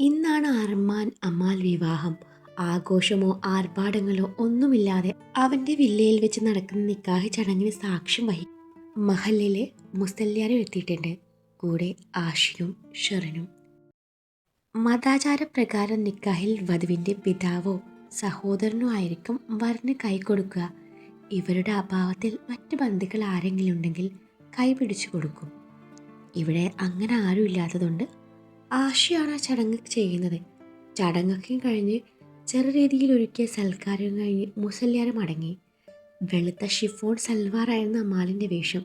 ഇന്നാണ് അർമാൻ അമാൽ വിവാഹം. ആഘോഷമോ ആർഭാടങ്ങളോ ഒന്നുമില്ലാതെ അവന്റെ വില്ലയിൽ വെച്ച് നടക്കുന്ന നിക്കാഹ് ചടങ്ങിന് സാക്ഷ്യം വഹി മഹലിലെ മുസല്യാരും എത്തിയിട്ടുണ്ട്. കൂടെ ആഷിയും ഷെറിനും. മതാചാരപ്രകാരം നിക്കാഹിൽ വധുവിന്റെ പിതാവോ സഹോദരനോ ആയിരിക്കും വരന് കൈ കൊടുക്കുക. ഇവരുടെ അഭാവത്തിൽ മറ്റ് ബന്ധുക്കൾ ആരെങ്കിലും ഉണ്ടെങ്കിൽ കൈ പിടിച്ചു കൊടുക്കും. ഇവിടെ അങ്ങനെ ആരും ഇല്ലാത്തതുകൊണ്ട് ആഷിയാണ് ആ ചടങ്ങ് ചെയ്യുന്നത്. ചടങ്ങൊക്കെ കഴിഞ്ഞ് ചെറു രീതിയിൽ ഒരുക്കിയ സൽക്കാരം കഴിഞ്ഞ് മുസല്യാരം അടങ്ങി. വെളുത്ത ഷിഫോൺ സൽവാറായിരുന്നു അമാലിന്റെ വേഷം.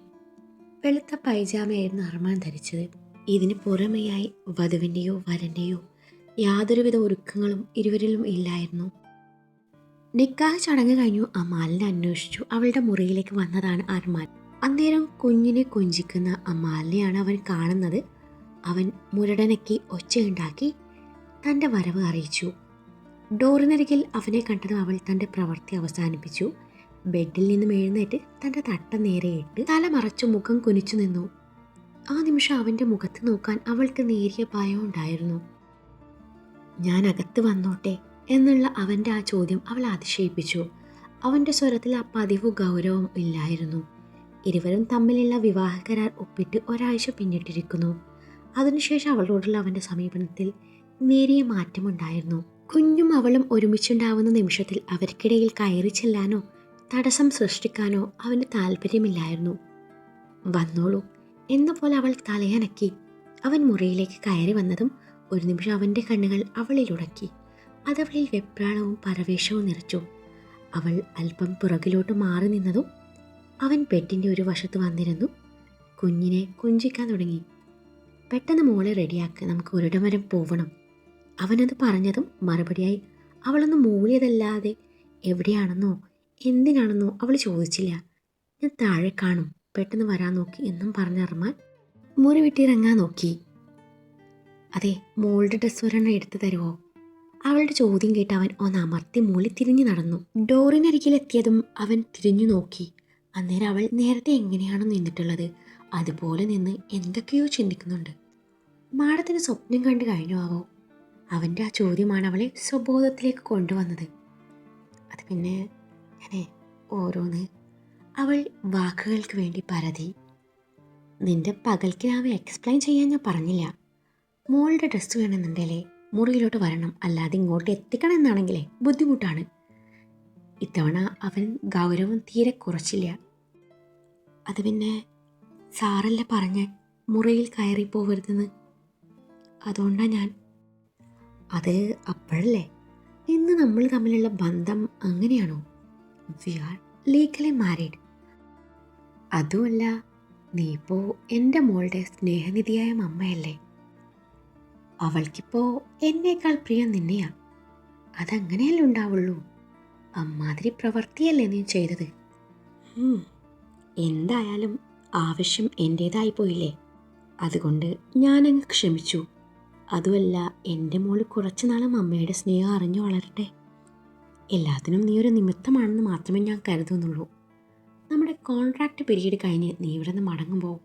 വെളുത്ത പൈജാമയായിരുന്നു അർമാൻ ധരിച്ചത്. ഇതിന് പുറമെയായി വധുവിന്റെയോ വരന്റെയോ യാതൊരുവിധ ഒരുക്കങ്ങളും ഇരുവരിലും ഇല്ലായിരുന്നു. നിക്കാഹ് ചടങ്ങ് കഴിഞ്ഞു. അമാലിനെ അന്വേഷിച്ചു. അവളുടെ മുറിയിലേക്ക് വന്നതാണ് അർമാൻ. അന്നേരം കുഞ്ഞിനെ കൊഞ്ചിക്കുന്ന അമാലിനെയാണ് അവൻ കാണുന്നത്. അവൻ മുരടനയ്ക്ക് ഒച്ചയുണ്ടാക്കി തന്റെ വരവ് അറിയിച്ചു. ഡോറിനരികിൽ അവനെ കണ്ടതും അവൾ തന്റെ പ്രവൃത്തി അവസാനിപ്പിച്ചു. ബെഡിൽ നിന്നും എഴുന്നേറ്റ് തന്റെ തട്ട നേരെയിട്ട് തല മറച്ചു മുഖം കുനിച്ചു നിന്നു. ആ നിമിഷം അവന്റെ മുഖത്ത് നോക്കാൻ അവൾക്ക് നേരിയ ഭയം ഉണ്ടായിരുന്നു. ഞാൻ അകത്ത് വന്നോട്ടെ എന്നുള്ള അവന്റെ ആ ചോദ്യം അവൾ അതിശയിപ്പിച്ചു. അവന്റെ സ്വരത്തിൽ ആ പതിവ് ഗൗരവം ഇല്ലായിരുന്നു. ഇരുവരും തമ്മിലുള്ള വിവാഹ കരാർ ഒപ്പിട്ട് ഒരാഴ്ച പിന്നിട്ടിരിക്കുന്നു. അതിനുശേഷം അവളോടുള്ള അവന്റെ സമീപനത്തിൽ നേരിയ മാറ്റമുണ്ടായിരുന്നു. കുഞ്ഞും അവളും ഒരുമിച്ചുണ്ടാവുന്ന നിമിഷത്തിൽ അവർക്കിടയിൽ കയറി ചെല്ലാനോ തടസ്സം സൃഷ്ടിക്കാനോ അവന് താല്പര്യമില്ലായിരുന്നു വന്നോളൂ എന്ന പോലെ അവൾ തലയനക്കി. അവൻ മുറിയിലേക്ക് കയറി വന്നതും ഒരു നിമിഷം അവന്റെ കണ്ണുകൾ അവളിലുടക്കി അതവളിൽ വെപ്രാളവും പരവേശവും നിറച്ചു. അവൾ അല്പം പുറകിലോട്ട് മാറി നിന്നതും അവൻ ബെഡിന്റെ ഒരു വശത്ത് വന്നിരുന്നു. കുഞ്ഞിനെ കുഞ്ചിക്കാൻ തുടങ്ങി. പെട്ടെന്ന് മോളെ റെഡിയാക്ക്. നമുക്ക് ഒരിടം വരെ പോവണം. അവനത് പറഞ്ഞതും മറുപടിയായി അവളൊന്ന് മൂളിയതല്ലാതെ എവിടെയാണെന്നോ എന്തിനാണെന്നോ അവൾ ചോദിച്ചില്ല. ഞാൻ താഴെ കാണും. പെട്ടെന്ന് വരാൻ നോക്കി എന്നും പറഞ്ഞറമാൻ മുറി വിട്ടിറങ്ങാൻ നോക്കി. അതെ മോളുടെ ഡ്രസ്സ് ഒരെണ്ണം എടുത്തു തരുമോ അവളുടെ ചോദ്യം കേട്ട് അവൻ ഒന്ന് അമർത്തി മൂളി തിരിഞ്ഞു നടന്നു. ഡോറിനരികിലെത്തിയതും അവൻ തിരിഞ്ഞു നോക്കി. അന്നേരം അവൾ നേരത്തെ എങ്ങനെയാണോ നിന്നിട്ടുള്ളത്? അതുപോലെ നിന്ന് എന്തൊക്കെയോ ചിന്തിക്കുന്നുണ്ട്. മാഡത്തിന് സ്വപ്നം കണ്ടു കഴിഞ്ഞു ആവോ. അവന്റെ ആ ചോദ്യമാണ് അവളെ സ്വബോധത്തിലേക്ക് കൊണ്ടുവന്നത്. അത് പിന്നെ ഞാനേ ഓരോന്ന് അവൾ വാക്കുകൾക്ക് വേണ്ടി പരതി. നിന്റെ പകൽക്കിനാവ് എക്സ്പ്ലെയിൻ ചെയ്യാൻ ഞാൻ പറഞ്ഞില്ല. മോളുടെ ഡ്രസ്സ് വേണമെന്നുണ്ടല്ലേ മുറിയിലോട്ട് വരണം. അല്ലാതെ ഇങ്ങോട്ട് എത്തിക്കണം എന്നാണെങ്കിലേ ബുദ്ധിമുട്ടാണ്. ഇത്തവണ അവൻ ഗൗരവം തീരെ കുറച്ചില്ല. അത് പിന്നെ സാറല്ല പറഞ്ഞ് മുറിയിൽ കയറി പോവരുതെന്ന്. അതുകൊണ്ടാണ് ഞാൻ. അത് അപ്പോഴല്ലേ? ഇന്ന് നമ്മൾ തമ്മിലുള്ള ബന്ധം അങ്ങനെയാണോ? We are legally married. അതുമല്ല നീ ഇപ്പോൾ എന്റെ മോളുടെ സ്നേഹനിധിയായ അമ്മയല്ലേ അവൾക്കിപ്പോ എന്നേക്കാൾ പ്രിയം നിന്നെയാ. അതങ്ങനെയല്ലേ ഉണ്ടാവുള്ളൂ. അമ്മാതിരി പ്രവൃത്തിയല്ലേ നീ ചെയ്തത്? എന്തായാലും ആവശ്യം എന്റേതായി പോയില്ലേ? അതുകൊണ്ട് ഞാനങ്ങ് ക്ഷമിച്ചു. അതുമല്ല എന്റെ മോൾ കുറച്ചു നാളും അമ്മയുടെ സ്നേഹം അറിഞ്ഞു വളരട്ടെ. എല്ലാത്തിനും നീ ഒരു നിമിത്തമാണെന്ന് മാത്രമേ ഞാൻ കരുതുന്നുള്ളൂ. നമ്മുടെ കോൺട്രാക്റ്റ് പിരീഡ് കഴിഞ്ഞ് നീ ഇവിടെ നിന്ന് മടങ്ങുമ്പോൾ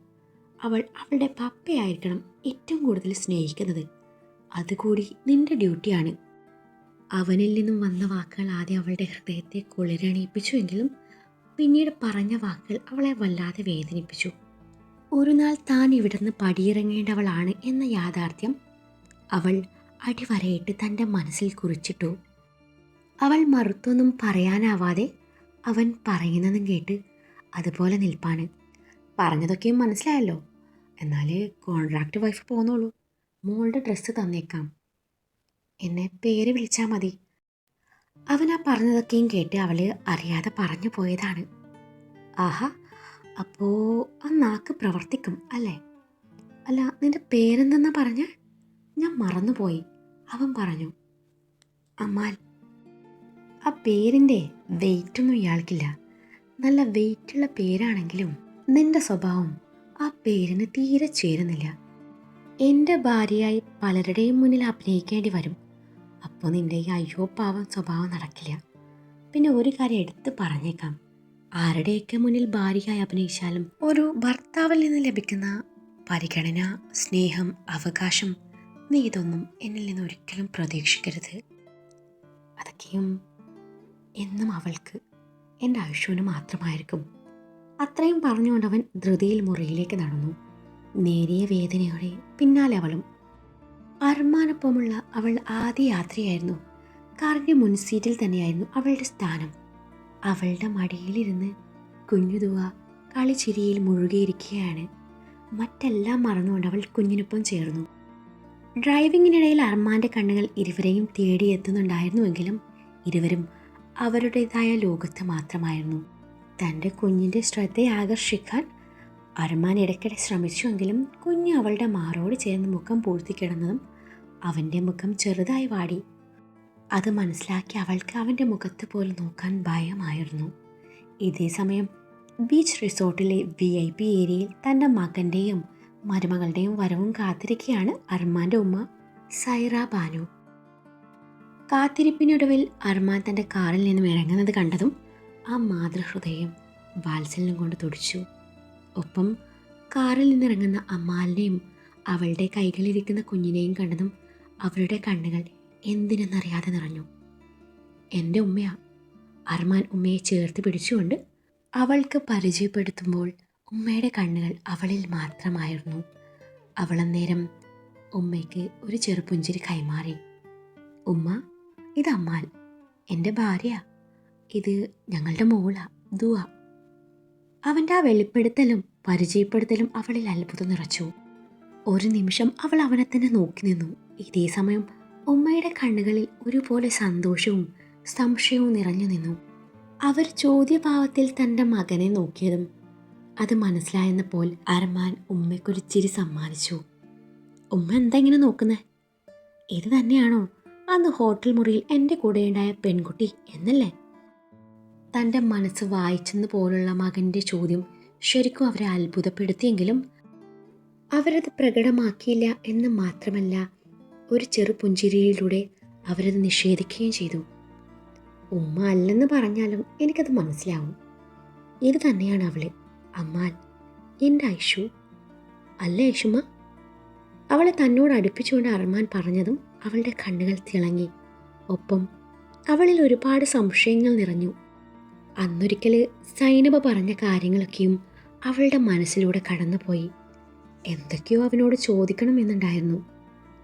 അവൾ അവളുടെ പപ്പയായിരിക്കണം ഏറ്റവും കൂടുതൽ സ്നേഹിക്കുന്നത്. അതുകൂടി നിന്റെ ഡ്യൂട്ടിയാണ്. അവനിൽ നിന്നും വന്ന വാക്കുകൾ ആദ്യം അവളുടെ ഹൃദയത്തെ കുളിരണിയിപ്പിച്ചുവെങ്കിലും പിന്നീട് പറഞ്ഞ വാക്കുകൾ അവളെ വല്ലാതെ വേദനിപ്പിച്ചു. ഒരു നാൾ താൻ ഇവിടുന്ന് പടിയിറങ്ങേണ്ടവളാണ് എന്ന യാഥാർത്ഥ്യം അവൾ അടിവരയിട്ട് തന്റെ മനസ്സിൽ കുറിച്ചിട്ടു. അവൾ മറുത്തൊന്നും പറയാനാവാതെ അവൻ പറയുന്നതും കേട്ട് അതുപോലെ നിൽപ്പാണ്. പറഞ്ഞതൊക്കെയും മനസ്സിലായല്ലോ. എന്നാൽ കോൺട്രാക്ട് വൈഫ് പോന്നോളൂ. മോളുടെ ഡ്രസ്സ് തന്നേക്കാം. എന്നെ പേര് വിളിച്ചാൽ മതി. അവൻ ആ പറഞ്ഞതൊക്കെയും കേട്ട് അവൾ അറിയാതെ പറഞ്ഞു പോയതാണ്. ആഹാ അപ്പോ ആ നാക്ക് പ്രവർത്തിക്കും അല്ലേ? അല്ല നിന്റെ പേരെന്തെന്നാ പറഞ്ഞ? ഞാൻ മറന്നുപോയി അവൻ പറഞ്ഞു. അമാൽ ആ പേരിന്റെ വെയിറ്റൊന്നും ഇയാൾക്കില്ല. നല്ല വെയിറ്റുള്ള പേരാണെങ്കിലും നിന്റെ സ്വഭാവം ആ പേരിന് തീരെ ചേരുന്നില്ല. എന്റെ ഭാര്യയായി പലരുടെയും മുന്നിൽ അഭിനയിക്കേണ്ടി വരും. അപ്പോൾ നിന്റെ ഈ അയ്യോ പാവം സ്വഭാവം നടക്കില്ല. പിന്നെ ഒരു കാര്യം എടുത്ത് പറഞ്ഞേക്കാം. ആരുടെയൊക്കെ മുന്നിൽ ഭാര്യയായി അഭിനയിച്ചാലും ഒരു ഭർത്താവിൽ നിന്ന് ലഭിക്കുന്ന പരിഗണന സ്നേഹം അവകാശം നീ ഇതൊന്നും എന്നിൽ നിന്ന് ഒരിക്കലും പ്രതീക്ഷിക്കരുത്. അതൊക്കെയും എന്നും അവൾക്ക് എന്റെ ആയുഷ്വന് മാത്രമായിരിക്കും. അത്രയും പറഞ്ഞുകൊണ്ട് അവൻ ധൃതിയിൽ മുറിയിലേക്ക് നടന്നു. നേരിയ വേദനയോടെ പിന്നാലെ അവളും അർമാനൊപ്പമുള്ള അവൾ ആദ്യ യാത്രയായിരുന്നു. കാറിന്റെ മുൻസീറ്റിൽ തന്നെയായിരുന്നു അവളുടെ സ്ഥാനം. അവളുടെ മടിയിലിരുന്ന് കുഞ്ഞുതുവ കളിച്ചിരിയിൽ മുഴുകിയിരിക്കുകയാണ്. മറ്റെല്ലാം മറന്നുകൊണ്ട് അവൾ കുഞ്ഞിനൊപ്പം ചേർന്നു. ഡ്രൈവിങ്ങിനിടയിൽ അർമാന്റെ കണ്ണുകൾ ഇരുവരെയും തേടിയെത്തുന്നുണ്ടായിരുന്നുവെങ്കിലും ഇരുവരും അവരുടേതായ ലോകത്ത് മാത്രമായിരുന്നു. തന്റെ കുഞ്ഞിന്റെ ശ്രദ്ധയെ ആകർഷിക്കാൻ അർമാൻ ഇടയ്ക്കിടെ ശ്രമിച്ചുവെങ്കിലും കുഞ്ഞ് അവളുടെ മാറോട് ചേർന്ന് മുഖം പൂഴ്ത്തി പൂഴ്ത്തിക്കിടന്നതും അവന്റെ മുഖം ചെറുതായി വാടി. അത് മനസ്സിലാക്കി അവൾക്ക് അവന്റെ മുഖത്ത് പോലും നോക്കാൻ ഭയമായിരുന്നു. ഇതേ സമയം ബീച്ച് റിസോർട്ടിലെ വി ഐ പി ഏരിയയിൽ തന്റെ മകന്റെയും മരുമകളുടെയും വരവും കാത്തിരിക്കുകയാണ് അർമാന്റെ ഉമ്മ സൈറ ബാനു. കാത്തിരിപ്പിനൊടുവിൽ അർമാൻ തന്റെ കാറിൽ നിന്നും ഇറങ്ങുന്നത് കണ്ടതും ആ മാതൃഹൃദയം വാത്സല്യം കൊണ്ട് തുടിച്ചു. ഒപ്പം കാറിൽ നിന്നിറങ്ങുന്ന അമ്മാലിനെയും അവളുടെ കൈകളിലിരിക്കുന്ന കുഞ്ഞിനെയും കണ്ടതും അവരുടെ കണ്ണുകൾ എന്തിനെന്നറിയാതെ നിറഞ്ഞു. എന്റെ ഉമ്മയാ അർമാൻ ഉമ്മയെ ചേർത്ത് പിടിച്ചുകൊണ്ട് അവൾക്ക് പരിചയപ്പെടുത്തുമ്പോൾ ഉമ്മയുടെ കണ്ണുകൾ അവളിൽ മാത്രമായിരുന്നു. അവളന്നേരം ഉമ്മയ്ക്ക് ഒരു ചെറുപുഞ്ചിരി കൈമാറി. ഉമ്മ ഇത് അമ്മാൽ. എന്റെ ഭാര്യ ഇത് ഞങ്ങളുടെ മോളാ ദുവ. അവന്റെ ആ വെളിപ്പെടുത്തലും പരിചയപ്പെടുത്തലും അവളിൽ അത്ഭുതം നിറച്ചു. ഒരു നിമിഷം അവൾ അവനെ തന്നെ നോക്കി നിന്നു. ഇതേ സമയം ഉമ്മയുടെ കണ്ണുകളിൽ ഒരുപോലെ സന്തോഷവും സംശയവും നിറഞ്ഞു നിന്നു. അവർ ചോദ്യഭാവത്തിൽ തന്റെ മകനെ നോക്കിയതും അത് മനസ്സിലായെന്നപ്പോൾ അർമാൻ ഉമ്മയ്ക്കൊരു ചിരി സമ്മാനിച്ചു. ഉമ്മ എന്താ ഇങ്ങനെ നോക്കുന്നേ? ഇത് തന്നെയാണോ? അന്ന് ഹോട്ടൽ മുറിയിൽ എന്റെ കൂടെയുണ്ടായ പെൺകുട്ടി എന്നല്ലേ? തന്റെ മനസ്സ് വായിച്ചെന്ന് പോലുള്ള മകന്റെ ചോദ്യം ശരിക്കും അവരെ അത്ഭുതപ്പെടുത്തിയെങ്കിലും അവരത് പ്രകടമാക്കിയില്ല എന്ന് മാത്രമല്ല ഒരു ചെറു പുഞ്ചിരിയിലൂടെ അവരത് നിഷേധിക്കുകയും ചെയ്തു. ഉമ്മ അല്ലെന്ന് പറഞ്ഞാലും എനിക്കത് മനസ്സിലാവും. ഇത് തന്നെയാണ് അവൾ. അമ്മാൻ എന്റെ ഐഷു. അല്ല ഐഷുമ അവളെ തന്നോട് അടുപ്പിച്ചുകൊണ്ട് അർമാൻ പറഞ്ഞതും അവളുടെ കണ്ണുകൾ തിളങ്ങി. ഒപ്പം അവളിൽ ഒരുപാട് സംശയങ്ങൾ നിറഞ്ഞു. അന്നൊരിക്കൽ സൈനബ പറഞ്ഞ കാര്യങ്ങളൊക്കെയും അവളുടെ മനസ്സിലൂടെ കടന്നുപോയി. എന്തൊക്കെയോ അവനോട് ചോദിക്കണം ചോദിക്കണമെന്നുണ്ടായിരുന്നു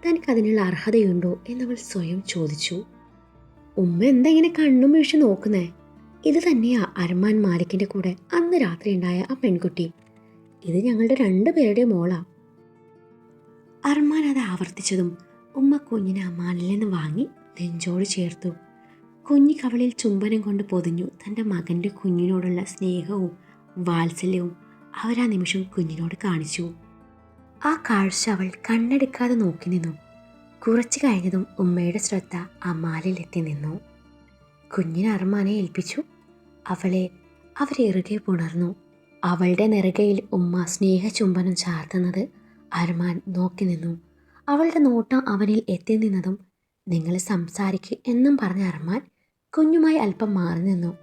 തനിക്കതിനുള്ള അർഹതയുണ്ടോ എന്നവൾ സ്വയം ചോദിച്ചു. ഉമ്മ എന്താ ഇങ്ങനെ കണ്ണും വീഴ്ച നോക്കുന്നേ? ഇത് തന്നെയാ അരമാൻ മാലിക്കിന്റെ കൂടെ അന്ന് രാത്രി ഉണ്ടായ ആ പെൺകുട്ടി. ഇത് ഞങ്ങളുടെ രണ്ടുപേരുടെ മോളാ. അർമാൻ അത് ആവർത്തിച്ചതും ഉമ്മ കുഞ്ഞിനെ അമ്മാനിൽ നിന്ന് വാങ്ങി നെഞ്ചോട് ചേർത്തു. കുഞ്ഞി കവളിൽ ചുംബനം കൊണ്ട് പൊതിഞ്ഞു തന്റെ മകന്റെ കുഞ്ഞിനോടുള്ള സ്നേഹവും വാത്സല്യവും അവരാ നിമിഷം കുഞ്ഞിനോട് കാണിച്ചു. ആ കാഴ്ച അവൾ കണ്ണെടുക്കാതെ നോക്കി നിന്നു. കുറച്ചു കഴിഞ്ഞതും ഉമ്മയുടെ ശ്രദ്ധ അമ്മാലിൽ എത്തി നിന്നു. കുഞ്ഞിനെ അർമാനെ ഏൽപ്പിച്ചു. അവളെ അവരെറുകെ പുണർന്നു. അവളുടെ നെറുകയിൽ ഉമ്മ സ്നേഹചുംബനം ചാർത്തുന്നത് അർമാൻ നോക്കി നിന്നു. അവളുടെ നോട്ടം അവനിൽ എത്തി നിന്നതും നിങ്ങൾ സംസാരിക്കുക എന്നും പറഞ്ഞ അർമാൻ കുഞ്ഞുമായി അല്പം മാറി നിന്നു.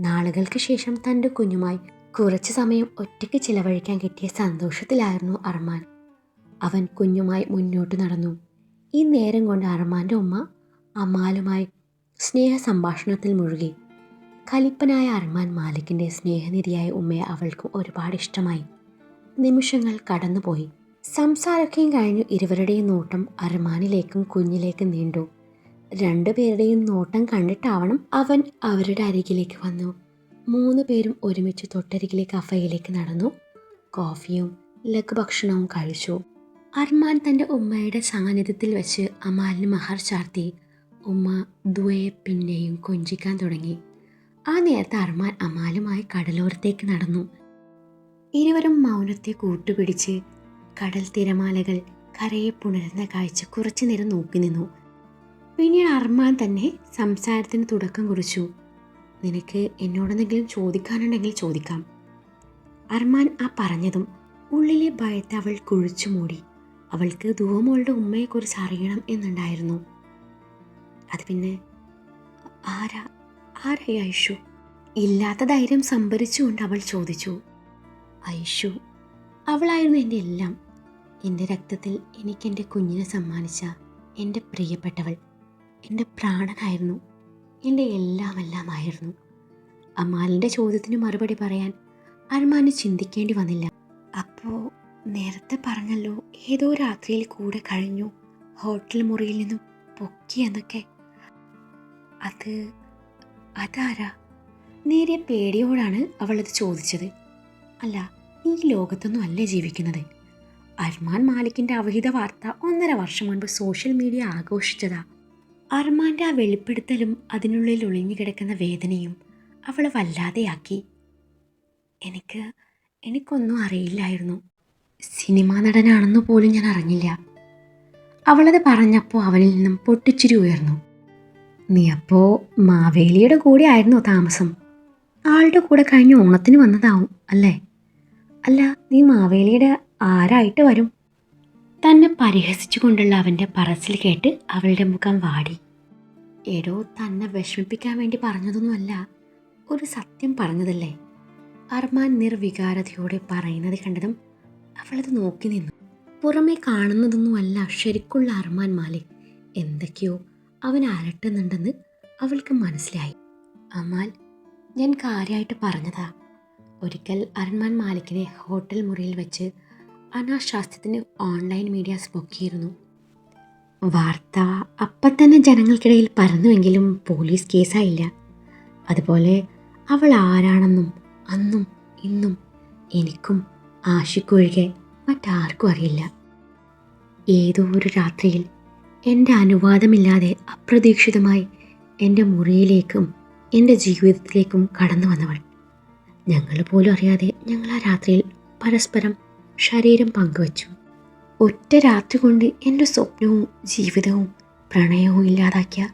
നാളുകൾക്ക് ശേഷം തന്റെ കുഞ്ഞുമായി കുറച്ച് സമയം ഒറ്റയ്ക്ക് ചിലവഴിക്കാൻ കിട്ടിയ സന്തോഷത്തിലായിരുന്നു അർമാൻ. അവൻ കുഞ്ഞുമായി മുന്നോട്ട് നടന്നു. ഈ നേരം കൊണ്ട് അർമാന്റെ ഉമ്മ അമാലുമായി സ്നേഹ സംഭാഷണത്തിൽ മുഴുകി. കലിപ്പനായ അർമാൻ മാലിക്കിന്റെ സ്നേഹനിധിയായ ഉമ്മയെ അവൾക്ക് ഒരുപാട് ഇഷ്ടമായി. നിമിഷങ്ങൾ കടന്നുപോയി. സംസാരമൊക്കെയും കഴിഞ്ഞു ഇരുവരുടെയും നോട്ടം അർമാനിലേക്കും കുഞ്ഞിലേക്കും നീണ്ടു. രണ്ടുപേരുടെയും നോട്ടം കണ്ടിട്ടാവണം അവൻ അവരുടെ അരികിലേക്ക് വന്നു. മൂന്ന് പേരും ഒരുമിച്ച് തൊട്ടരികിലെ കഫയിലേക്ക് നടന്നു. കോഫിയും ലഘുഭക്ഷണവും കഴിച്ചു. അർമാൻ തന്റെ ഉമ്മയുടെ സാന്നിധ്യത്തിൽ വെച്ച് അമാലിന് മഹർ ചാർത്തി. ഉമ്മ ദുവയെ പിന്നെയും കൊഞ്ചിക്കാൻ തുടങ്ങി. ആ നേരത്തെ അർമാൻ അമാലുമായി കടലോരത്തേക്ക് നടന്നു. ഇരുവരും മൗനത്തെ കൂട്ടുപിടിച്ച് കടൽ തിരമാലകൾ കരയെ പുണരുന്ന കാഴ്ച കുറച്ചു നേരം നോക്കി നിന്നു പിന്നീട് അർമാൻ തന്നെ സംസാരത്തിന് തുടക്കം കുറിച്ചു. നിനക്ക് എന്നോടെന്തെങ്കിലും ചോദിക്കാനുണ്ടെങ്കിൽ ചോദിക്കാം. അർമാൻ ആ പറഞ്ഞതും ഉള്ളിലെ ഭയത്തെ അവൾ കുഴിച്ചു മൂടി. അവൾക്ക് ധുവമോളുടെ ഉമ്മയെക്കുറിച്ച് അറിയണം എന്നുണ്ടായിരുന്നു. അത് പിന്നെ ആരാ ആരായി ഐഷു? ഇല്ലാത്ത ധൈര്യം സംഭരിച്ചുകൊണ്ട് അവൾ ചോദിച്ചു. ഐഷു അവളായിരുന്നു എന്റെ എല്ലാം. എന്റെ രക്തത്തിൽ എനിക്ക് എന്റെ കുഞ്ഞിനെ സമ്മാനിച്ച എന്റെ പ്രിയപ്പെട്ടവൾ. എന്റെ പ്രാണനായിരുന്നു. എന്റെ എല്ലാമെല്ലാമായിരുന്നു. അമാലിന്റെ ചോദ്യത്തിന് മറുപടി പറയാൻ അർമാന് ചിന്തിക്കേണ്ടി വന്നില്ല. അപ്പോൾ നേരത്തെ പറഞ്ഞല്ലോ ഏതോ രാത്രിയിൽ കൂടെ കഴിഞ്ഞു ഹോട്ടൽ മുറിയിൽ നിന്നും പൊക്കി എന്നൊക്കെ. അത് അതാരാ? നേരിയ പേടിയോടാണ് അവളത് ചോദിച്ചത്. അല്ല ഈ ലോകത്തൊന്നും അല്ലേ ജീവിക്കുന്നത്? അർമാൻ മാലിക്കിന്റെ അവഹിത വാർത്ത ഒന്നര വർഷം മുൻപ് സോഷ്യൽ മീഡിയ ആഘോഷിച്ചതാ. അർമാന്റെ ആ വെളിപ്പെടുത്തലും അതിനുള്ളിൽ ഒളിഞ്ഞുകിടക്കുന്ന വേദനയും അവളെ വല്ലാതെയാക്കി. എനിക്ക് എനിക്കൊന്നും അറിയില്ലായിരുന്നു. സിനിമാ നടനാണെന്ന് പോലും ഞാൻ അറിഞ്ഞില്ല. അവളത് പറഞ്ഞപ്പോൾ അവനിൽ നിന്നും പൊട്ടിച്ചിരി ഉയർന്നു. നീ അപ്പോൾ മാവേലിയുടെ കൂടെ ആയിരുന്നോ താമസം? ആളുടെ കൂടെ കഴിഞ്ഞ ഓണത്തിന് വന്നതാവും അല്ലേ? അല്ല നീ മാവേലിയുടെ ആരായിട്ട് വരും? തന്നെ പരിഹസിച്ചുകൊണ്ടുള്ള അവന്റെ പറച്ചിൽ കേട്ട് അവളുടെ മുഖം വാടി. എടോ തന്നെ വിഷമിപ്പിക്കാൻ വേണ്ടി പറഞ്ഞതൊന്നുമല്ല ഒരു സത്യം പറഞ്ഞതല്ലേ? അർമാൻ നിർവികാരതയോടെ പറയുന്നത് കണ്ടതും അവളത് നോക്കി നിന്നു. പുറമെ കാണുന്നതൊന്നുമല്ല ശരിക്കുള്ള അർമാൻ മാലിക്. എന്തൊക്കെയോ അവൻ അലട്ടുന്നുണ്ടെന്ന് അവൾക്ക് മനസ്സിലായി. അമാൽ ഞാൻ കാര്യമായിട്ട് പറഞ്ഞതാ. ഒരിക്കൽ അർമാൻ മാലിക്കിനെ ഹോട്ടൽ മുറിയിൽ വെച്ച് അനാശാസ്ത്രത്തിന് ഓൺലൈൻ മീഡിയാസ് പൊക്കിയിരുന്നു. വാർത്ത അപ്പം തന്നെ ജനങ്ങൾക്കിടയിൽ പരന്നുവെങ്കിലും പോലീസ് കേസായില്ല അതുപോലെ അവൾ ആരാണെന്നും അന്നും ഇന്നും എനിക്കും ആശിക്കൊഴികെ മറ്റാർക്കും അറിയില്ല. ഏതോ ഒരു രാത്രിയിൽ എന്റെ അനുവാദമില്ലാതെ അപ്രതീക്ഷിതമായി എന്റെ മുറിയിലേക്കും എന്റെ ജീവിതത്തിലേക്കും കടന്നു വന്നവൾ. ഞങ്ങൾ പോലും അറിയാതെ ഞങ്ങൾ ആ രാത്രിയിൽ പരസ്പരം ശരീരം പങ്കുവച്ചു. ഒറ്റ രാത്രി കൊണ്ട് എന്റെ സ്വപ്നവും ജീവിതവും പ്രണയവും ഇല്ലാതാക്കിയ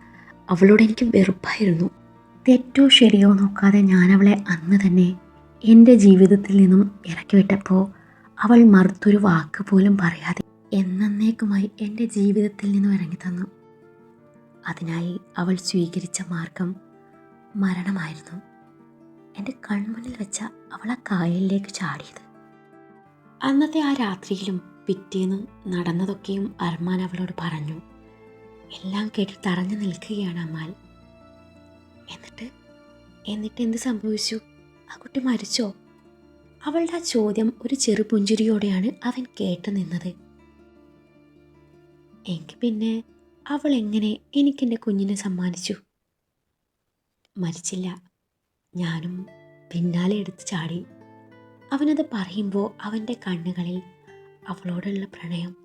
അവളോട് എനിക്ക് വെറുപ്പായിരുന്നു. തെറ്റോ ശരിയോ നോക്കാതെ ഞാൻ അവളെ അന്ന് തന്നെ എന്റെ ജീവിതത്തിൽ നിന്നും ഇറക്കി വിട്ടപ്പോൾ അവൾ മറുത്തൊരു വാക്ക് പോലും പറയാതെ എന്നേക്കുമായി എന്റെ ജീവിതത്തിൽ നിന്നും ഇറങ്ങി തന്നു. അതിനായി അവൾ സ്വീകരിച്ച മാർഗം മരണമായിരുന്നു. എന്റെ കൺമുന്നിൽ വെച്ച അവൾ ആ കായലിലേക്ക് ചാടിയത്. അന്നത്തെ ആ രാത്രിയിലും പിറ്റേന്ന് നടന്നതൊക്കെയും അർമാൻ അവളോട് പറഞ്ഞു. എല്ലാം കേട്ട് തറഞ്ഞു നിൽക്കുകയാണ് അമ്മാൽ. എന്നിട്ട് എന്നിട്ട് എന്ത് സംഭവിച്ചു? ആ കുട്ടി മരിച്ചോ? അവളുടെ ആ ചോദ്യം ഒരു ചെറു പുഞ്ചിരിയോടെയാണ് അവൻ കേട്ടു നിന്നത്. എങ്കിൽ പിന്നെ അവൾ എങ്ങനെ എനിക്കെന്റെ കുഞ്ഞിനെ സമ്മാനിച്ചു? മരിച്ചില്ല. ഞാനും പിന്നാലെ എടുത്ത് ചാടി അവനത് പറയുമ്പോൾ അവന്റെ കണ്ണുകളിൽ അവളോടുള്ള പ്രണയം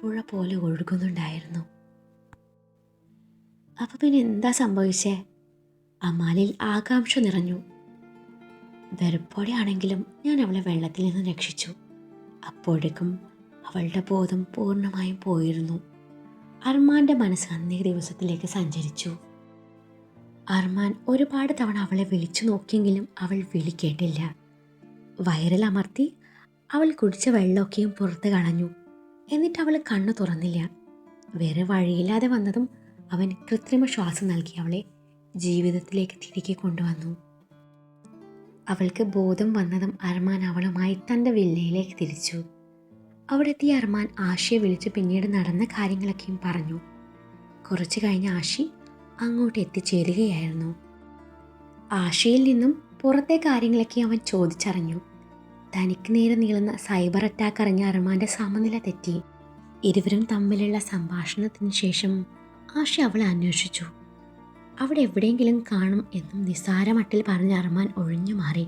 പുഴ പോലെ ഒഴുകുന്നുണ്ടായിരുന്നു. അപ്പോൾ പിന്നെ എന്താ സംഭവിച്ചേ? അമാലിൽ ആകാംക്ഷ നിറഞ്ഞു. വെറുപ്പോടെയാണെങ്കിലും ഞാൻ അവളെ വെള്ളത്തിൽ നിന്ന് രക്ഷിച്ചു. അപ്പോഴേക്കും അവളുടെ ബോധം പൂർണമായും പോയിരുന്നു. അർമാന്റെ മനസ്സ് അന്നേ ദിവസത്തിലേക്ക് സഞ്ചരിച്ചു. അർമാൻ ഒരുപാട് തവണ അവളെ വിളിച്ചു നോക്കിയെങ്കിലും അവൾ വിളി കേട്ടില്ല. വയറിൽ അമർത്തി അവൾ കുടിച്ച വെള്ളമൊക്കെയും പുറത്ത് കളഞ്ഞു. എന്നിട്ട് അവൾ കണ്ണു തുറന്നില്ല. വേറെ വഴിയില്ലാതെ വന്നതും അവൻ കൃത്രിമ ശ്വാസം നൽകി അവളെ ജീവിതത്തിലേക്ക് തിരികെ കൊണ്ടുവന്നു. അവൾക്ക് ബോധം വന്നതും അർമാൻ അവളുമായി തന്റെ വില്ലയിലേക്ക് തിരിച്ചു. അവിടെ എത്തിയ അർമാൻ ആഷിയെ വിളിച്ച് പിന്നീട് നടന്ന കാര്യങ്ങളൊക്കെയും പറഞ്ഞു. കുറച്ചു കഴിഞ്ഞ് ആഷി അങ്ങോട്ട് എത്തിച്ചേരുകയായിരുന്നു. ആഷിയിൽ നിന്നും പുറത്തെ കാര്യങ്ങളൊക്കെ അവൻ ചോദിച്ചറിഞ്ഞു. തനിക്ക് നേരെ നീളുന്ന സൈബർ അറ്റാക്ക് അറിഞ്ഞ അർമാന്റെ സമനില തെറ്റി. ഇരുവരും തമ്മിലുള്ള സംഭാഷണത്തിന് ശേഷം ആഷ അവളെ അന്വേഷിച്ചു. അവിടെ എവിടെയെങ്കിലും കാണും എന്നും നിസ്സാരമട്ടിൽ പറഞ്ഞ അർമാൻ ഒഴിഞ്ഞു മാറി.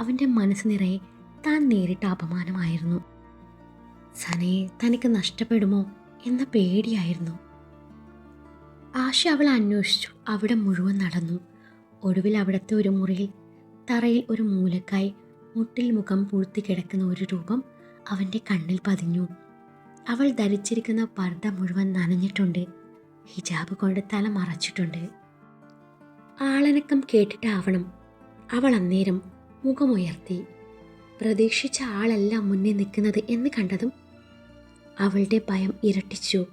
അവന്റെ മനസ്സ് നിറയെ താൻ നേരിട്ട അപമാനമായിരുന്നു. സനയെ തനിക്ക് നഷ്ടപ്പെടുമോ എന്ന പേടിയായിരുന്നു. ആശ അവളെ അന്വേഷിച്ചു. അവിടെ മുഴുവൻ നടന്നു. ഒടുവിൽ അവിടുത്തെ ഒരു മുറിയിൽ തറയിൽ ഒരു മൂലക്കായി മുട്ടിൽ മുഖം പൂഴ്ത്തി കിടക്കുന്ന ഒരു രൂപം അവന്റെ കണ്ണിൽ പതിഞ്ഞു. അവൾ ധരിച്ചിരിക്കുന്ന പർദ്ദ മുഴുവൻ നനഞ്ഞിട്ടുണ്ട്. ഹിജാബ് കൊണ്ട് തല മറച്ചിട്ടുണ്ട്. ആളനക്കം കേട്ടിട്ടാവണം. അവൾ അന്നേരം മുഖമുയർത്തി. പ്രതീക്ഷിച്ച ആളല്ല മുന്നിൽ നിൽക്കുന്നത് എന്ന് കണ്ടതും അവളുടെ ഭയം ഇരട്ടിച്ചു.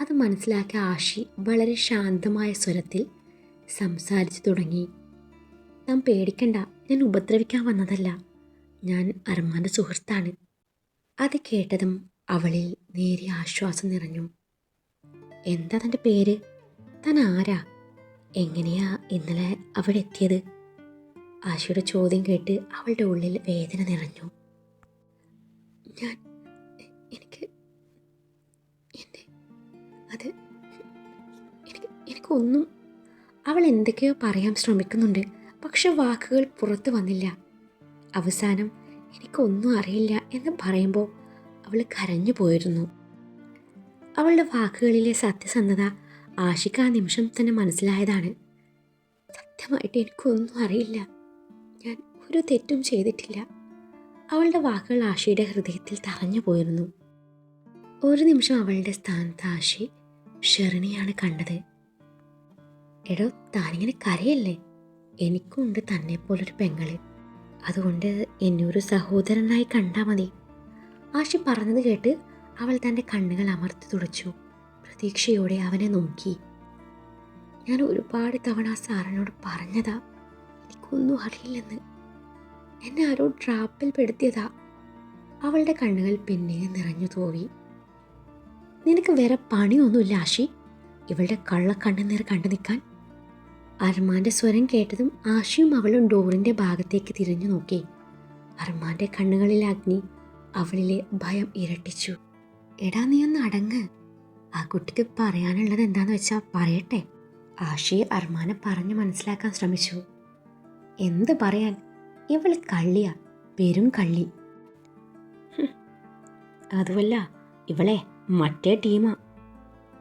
അത് മനസ്സിലാക്കിയ ആഷി വളരെ ശാന്തമായ സ്വരത്തിൽ സംസാരിച്ചു തുടങ്ങി. നാം പേടിക്കണ്ട. ഞാൻ ഉപദ്രവിക്കാൻ വന്നതല്ല. ഞാൻ അർമാന്റെ സുഹൃത്താണ്. അത് കേട്ടതും അവളിൽ നേരിയ ആശ്വാസം നിറഞ്ഞു. എന്താ തന്റെ പേര്? താൻ ആരാ? എങ്ങനെയാ ഇന്നലെ അവിടെ എത്തിയത്? ആശയുടെ ചോദ്യം കേട്ട് അവളുടെ ഉള്ളിൽ വേദന നിറഞ്ഞു. ഞാൻ എനിക്ക് എന്റെ അത് എനിക്ക് എനിക്കൊന്നും അവൾ എന്തൊക്കെയോ പറയാൻ ശ്രമിക്കുന്നുണ്ട്. പക്ഷെ വാക്കുകൾ പുറത്തു വന്നില്ല. അവസാനം എനിക്കൊന്നും അറിയില്ല എന്ന് പറയുമ്പോൾ അവൾ കരഞ്ഞു പോയിരുന്നു. അവളുടെ വാക്കുകളിലെ സത്യസന്ധത ആഷിക്ക് ആ നിമിഷം തന്നെ മനസ്സിലായതാണ്. സത്യമായിട്ട് എനിക്കൊന്നും അറിയില്ല. ഞാൻ ഒരു തെറ്റും ചെയ്തിട്ടില്ല. അവളുടെ വാക്കുകൾ ആഷിയുടെ ഹൃദയത്തിൽ തറഞ്ഞു പോയിരുന്നു. ഒരു നിമിഷം അവളുടെ സ്ഥാനത്ത് ആഷി ഷെറിനെയാണ് കണ്ടത്. എടോ താനിങ്ങനെ കരയല്ലേ? എനിക്കുണ്ട് തന്നെ പോലൊരു പെങ്ങളെ. അതുകൊണ്ട് എന്നെ ഒരു സഹോദരനായി കണ്ടാൽ മതി. ആഷി പറഞ്ഞത് കേട്ട് അവൾ തന്റെ കണ്ണുകൾ അമർത്തി തുടച്ചു. പ്രതീക്ഷയോടെ അവനെ നോക്കി. ഞാൻ ഒരുപാട് തവണ ആ സാറിനോട് പറഞ്ഞതാ. എനിക്കൊന്നും അറിയില്ലെന്ന്. എന്നെ ആരോ ട്രാപ്പിൽ പെടുത്തിയതാ. അവളുടെ കണ്ണുകൾ പിന്നെയും നിറഞ്ഞു തോവി നിനക്ക് വേറെ പണിയൊന്നുമില്ല ആഷി ഇവളുടെ കള്ളക്കണ്ണുനീർ കണ്ടു നിൽക്കാൻ അർമാന്റെ സ്വരം കേട്ടതും ആശയും അവളും ഡോറിന്റെ ഭാഗത്തേക്ക് തിരിഞ്ഞു നോക്കി. അർമാന്റെ കണ്ണുകളിലെ അഗ്നി അവളിലെ ഭയം ഇരട്ടിച്ചു. എടാ നീ ഒന്ന് അടങ്ങ്. ആ കുട്ടിക്ക് പറയാനുള്ളത് എന്താന്ന് വെച്ചാൽ പറയട്ടെ. ആഷി അർമാനെ പറഞ്ഞു മനസ്സിലാക്കാൻ ശ്രമിച്ചു. എന്ത് പറയാൻ? ഇവൾ കള്ളിയാ പെരും കള്ളി. അതുമല്ല ഇവളെ മറ്റേ ടീമാ.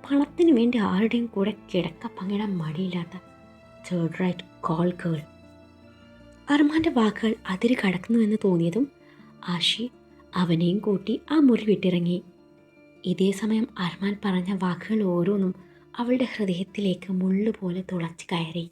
പണത്തിന് വേണ്ടി ആരുടെയും കൂടെ കിടക്ക പങ്കിടാൻ മടിയില്ലാത്ത തേർഡ് റൈറ്റ് കോൾ ഗേൾ അർമാന്റെ വാക്കുകൾ അതിര് കടക്കുന്നുവെന്ന് തോന്നിയതും ആഷി അവനെയും കൂട്ടി ആ മുറി വിട്ടിറങ്ങി. ഇതേ സമയം അർമാൻ പറഞ്ഞ വാക്കുകൾ ഓരോന്നും അവളുടെ ഹൃദയത്തിലേക്ക് മുള്ളുപോലെ തുളച്ചു കയറി.